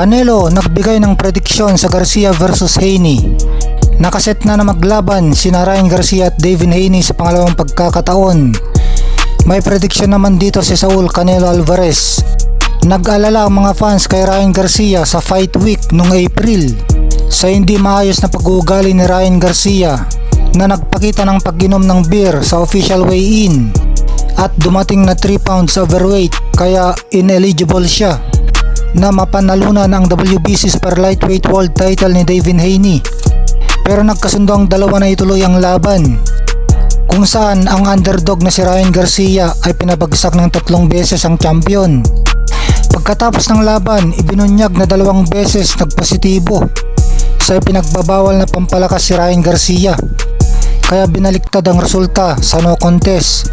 Canelo nagbigay ng prediksyon sa Garcia versus Haney. Nakaset na na maglaban sina Ryan Garcia at Devin Haney sa pangalawang pagkakataon. May prediksyon naman dito si Saul Canelo Alvarez. Nag-alala ang mga fans kay Ryan Garcia sa fight week noong April sa hindi maayos na pag-uugali ni Ryan Garcia na nagpakita ng pag-inom ng beer sa official weigh-in at dumating na 3 pounds overweight kaya ineligible siya na mapanalunan ang WBC Super Lightweight World Title ni Devin Haney. Pero nagkasundo ang dalawa na ituloy ang laban kung saan ang underdog na si Ryan Garcia ay pinabagsak ng tatlong beses ang champion. Pagkatapos ng laban, ibinunyag na dalawang beses nagpositibo sa pinagbabawal na pampalakas si Ryan Garcia. Kaya binaliktad ang resulta sa no contest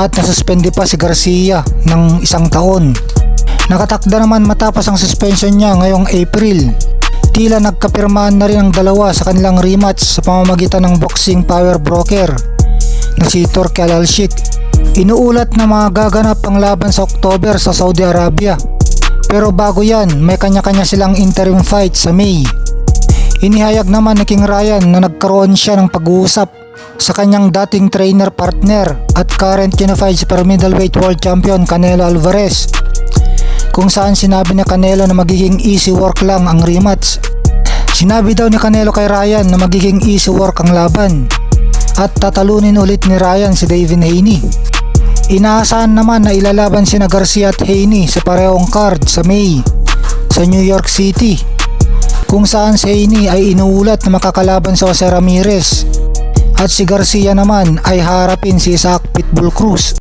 at nasuspende pa si Garcia ng isang taon. Nakatakda naman matapos ang suspension niya ngayong April. Tila nagkapirmahan na rin ang dalawa sa kanilang rematch sa pamamagitan ng boxing power broker na si Turki Al-Sheikh. Inuulat na mga gaganap ang laban sa October sa Saudi Arabia. Pero bago yan, may kanya-kanya silang interim fight sa May. Inihayag naman ni King Ryan na nagkaroon siya ng pag-uusap sa kanyang dating trainer partner at current unified super middleweight world champion Canelo Alvarez kung saan sinabi ni Canelo na magiging easy work lang ang rematch. Sinabi daw ni Canelo kay Ryan na magiging easy work ang laban at tatalunin ulit ni Ryan si Devin Haney. Inaasahan naman na ilalaban sina Garcia at Haney sa parehong card sa May sa New York City kung saan si Haney ay inuulat na makakalaban sa Jose Ramirez at si Garcia naman ay harapin si Isaac Pitbull Cruz.